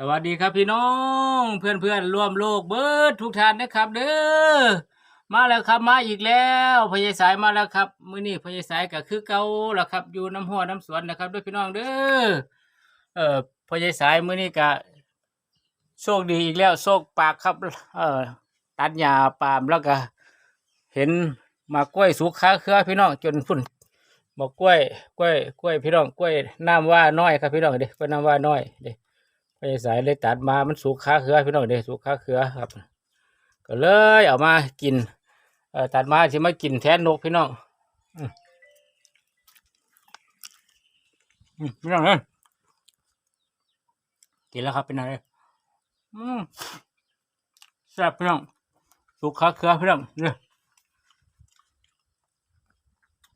สวัสดีครับพี่น้องเพื่อนเพื่อนๆร่วมโลกเบิร์ดทุกท่านนะครับเด้อมาแล้วครับมาอีกแล้วพญายสายมาแล้วครับมื้อนี้พญายสายก็คือเก่าแล้วครับ อยู่น้ำหัวน้ำสวนนะครับด้วยพี่น้องเด้อเอ่อพญายสายมื้อนี้ก็โชคดีอีกแล้วโชคปากครับ เอ่อตัดหญ้าปามแล้วก็ เห็นมากล้วยสุกขาเครือพี่น้องจนพุ่นบอกกล้วยกล้วยกล้วยพี่น้องกล้วยน้ำว่าน้อยครับพี่น้องเด้กล้วยน้ำว่าน้อยเด้ ไปสายเลยตัดมา มันสุกขาเครือพี่น้องเด้สุกขาเครือครับ ก็เลยเอามากินเออตัดมาที่มากินแทนนกพี่น้องพี่น้องเอ้ยกินแล้วครับเป็นไงอืมแซ่บพี่น้องสุกขาเครือพี่น้องเนี่ย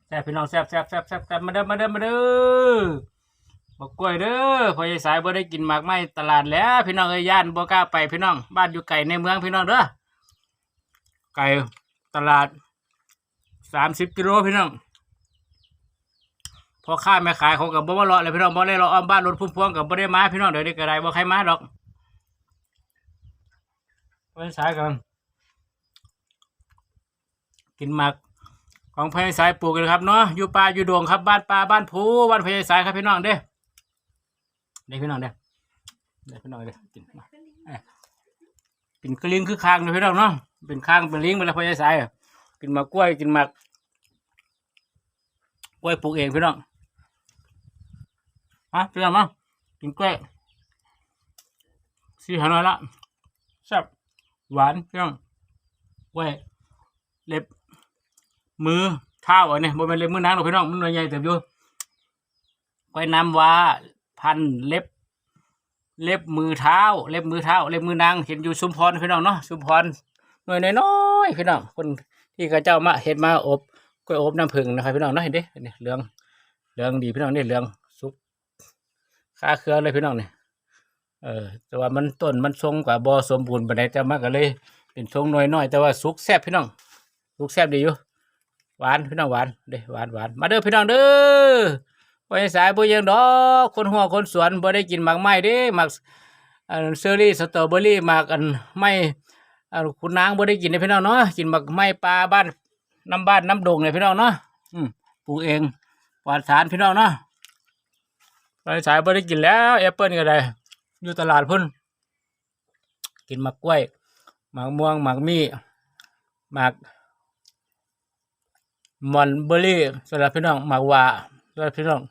แซ่บพี่น้องแซ่บแซ่บแซ่บแซ่บแซ่บมาเด้อมาเด้อมาเด้อ บอกกล้วยเด้อพอยายสายบ่ได้กินหมากไม้ตลาดแล้ว พี่น้องเอ้ยย่านบ่กล้าไปพี่น้อง บ้านอยู่ไกลในเมืองพี่น้องเด้อไกลตลาดสามสิบกิโลพี่น้องพอข้าแม่ขายเขากับบ่มาเลาะเลยพี่น้องบ่ได้เลาะอ้อมบ้านรถพุ่มพวงกับบ่ได้มาพี่น้องเดี๋ยวนี้ก็ได้บ่ใครมาดอกพอยายสายกันกินหมากของพญายสายปลูกกันครับเนาะอยู่ป่าอยู่ดวงครับบ้านป่าบ้านผูบ้านพญายสายครับพี่น้องเด้ เด้พี่น้องเด้เด้พี่น้องเด้กินเอ้ยกินกระลิงคือคางเลยพี่น้องเนาะเป็นคางเป็นลิงไปแล้วพายสายอะกินมากล้วยกินมากกล้วยปลูกเองพี่น้องฮะพี่น้องมากินกล้วยสีหาน้อยละแซ่บหวานพี่น้องกล้วยเล็บมือเท้าอันนี้บนเป็นเล็บมือนางหรอกพี่น้องมันหน่วยใหญ่เต็มอยู่ก้อยน้ำว่า พันเล็บ เล็บมือเท้า เล็บมือเท้า เล็บมือนางเห็นอยู่ชุมพรพี่น้องเนาะชุมพรหน่วยน้อยๆพี่น้องคนที่กระเจ้ามาเห็ดมาอบกล้วยอบน้ำผึ้งนะครับพี่น้องเนาะเห็นดิเห็นดิเหลืองเหลืองดีพี่น้องนี่เหลืองสุกค่าเครือเลยพี่น้องเนี่ยเออแต่ว่ามันต้นมันทรงกว่าบอสมบูรณ์ปานใดแต่มากก็เลย เป็นทรงน้อยน้อยๆแต่ว่าสุกแซ่บพี่น้องสุกแซ่บดีอยู่หวานพี่น้องหวานเด้หวานหวานมาเด้อพี่น้องเด้อ บ่ให้สายบ่ยังดอกคนหัวคนสวนบ่ได้กินหมากไม้เด้หมากอันเซอรี่สตรอเบอรี่หมากอันไม้อันคุณนางบ่ได้กินเด้พี่น้องเนาะกินหมากไม้ปลาบ้านน้ำบ้านน้ำดงเนี่ยพี่น้องเนาะอืมปลูกเองปลอดสารพี่น้องเนาะบ่ให้สายบ่ได้กินแล้วแอปเปิ้ลก็ได้อยู่ตลาดพุ่นกินหมากกล้วยหมากม่วงหมากมีหมากมอนเบอรี่สำหรับพี่น้องหมักว่าสำหรับพี่น้อง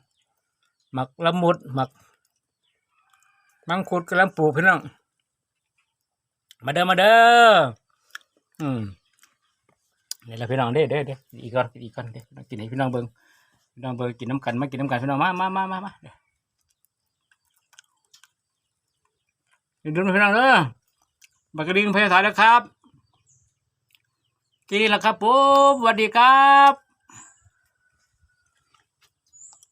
หมักละมุดหมักมังคุดกำลังปลูกพี่น้อง มาเด้อมาเด้ออืมนี่แหละพี่น้องเด้เด้เด้อีกก่อนอีกก่อนเด้กินให้พี่น้องเบิ่งพี่น้องเบิ่งกินน้ำกันมากินน้ำกันพี่น้องมามามามามาเด้อนี่ดูพี่น้องเด้อบักกระดิ่งพยาสายนะครับกินนี่แหละครับผมสวัสดีครับ